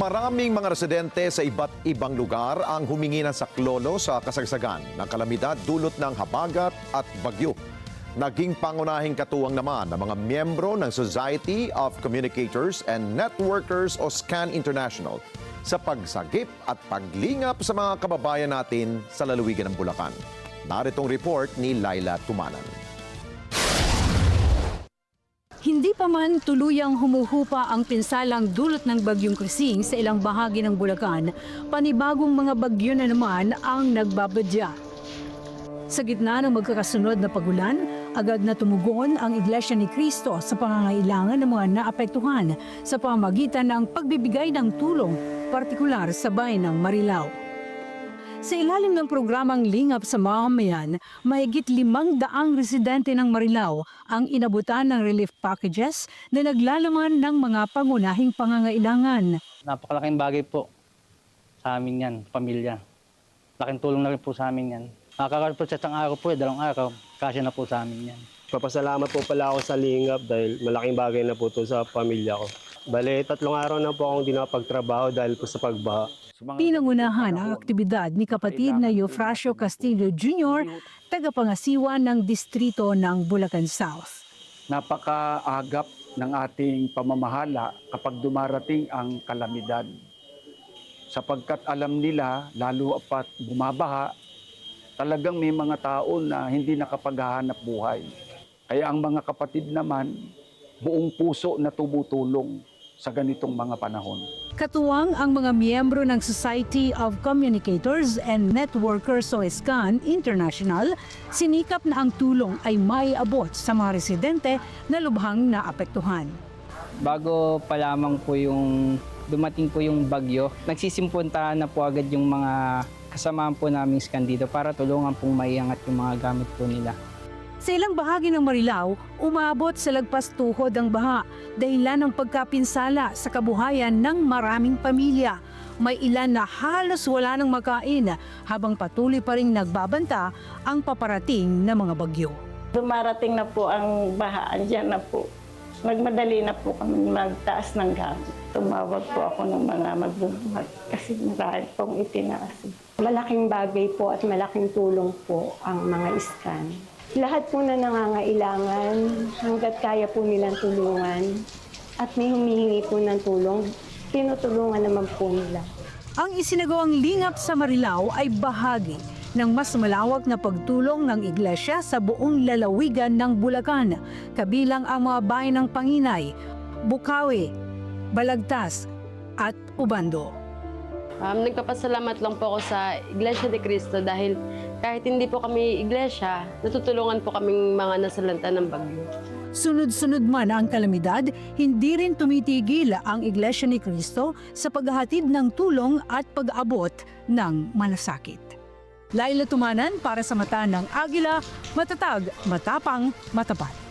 Maraming mga residente sa iba't ibang lugar ang humingi ng saklono sa kasagsagan ng kalamidad dulot ng habagat at bagyo. Naging pangunahing katuwang naman ng mga miyembro ng Society of Communicators and Networkers o SCAN International sa pagsagip at paglingap sa mga kababayan natin sa lalawigan ng Bulacan. Naritong report ni Laila Tumanan. Hindi pa man tuluyang humuhupa ang pinsalang dulot ng bagyong Krising sa ilang bahagi ng Bulacan, panibagong mga bagyo na naman ang nagbabadya. Sa gitna ng magkakasunod na pagulan, agad na tumugon ang Iglesia ni Cristo sa pangangailangan ng mga naapektuhan sa pamagitan ng pagbibigay ng tulong, partikular sa bayan ng Marilao. Sa ilalim ng programang Lingap sa Mamamayan, mahigit limang daang residente ng Marilao ang inabutan ng relief packages na naglalaman ng mga pangunahing pangangailangan. Napakalaking bagay po sa amin yan, pamilya. Laking tulong na rin po sa amin yan. Nakakaroon po sa isang araw po, eh, dalawang araw, kasi na po sa amin yan. Papasalamat po pala ako sa Lingap dahil malaking bagay na po to sa pamilya ko. Bale, tatlong araw na po akong di nakapagtrabaho dahil po sa pagbaha. Pinangunahan ang aktibidad ni kapatid na Eufrasio Castillo Jr., tagapangasiwa ng distrito ng Bulacan South. napakaagap ng ating pamamahala kapag dumarating ang kalamidad. Sapagkat alam nila, lalo apat bumabaha, talagang may mga tao na hindi nakapaghahanap buhay. Kaya ang mga kapatid naman, buong puso na tumutulong sa ganitong mga panahon. Katuwang ang mga miyembro ng Society of Communicators and Networkers o SCAN International, sinikap na ang tulong ay may abot sa mga residente na lubhang naapektuhan. bago pa lamang po yung dumating po yung bagyo, nagsisimpuntahan na po agad yung mga kasamahan po namin scan dito para tulungan pong maiangat yung mga gamit po nila. Sa ilang bahagi ng Marilao, umabot sa lagpas tuhod ang baha dahilan ng pagkapinsala sa kabuhayan ng maraming pamilya. May ilan na halos wala nang makain habang patuloy pa rin nagbabanta ang paparating na mga bagyo. Dumarating na po ang baha, andyan na po. Nagmadali na po kami magtaas ng gamit. Tumawag po ako ng mga magbubuhat kasi marami pong itinaas. Malaking bagay po at malaking tulong po ang mga scan. Lahat po na nangangailangan, hanggat kaya po nilang tulungan, at may humihingi po ng tulong, tinutulungan naman po nila. Ang isinagawang lingap sa Marilao ay bahagi ng mas malawak na pagtulong ng iglesia sa buong lalawigan ng Bulacan, kabilang ang mga bayan ng Panginay, Bukawi, Balagtas at Ubando. Um, nagpapasalamat lang po ako sa Iglesia de Cristo dahil kahit hindi po kami iglesia, natutulungan po kaming mga nasalanta ng bagyo. Sunod-sunod man ang kalamidad, hindi rin tumitigil ang Iglesia ni Cristo sa paghahatid ng tulong at pag-abot ng malasakit. Laila Tumanan para sa mata ng Agila, matatag, matapang, matapat.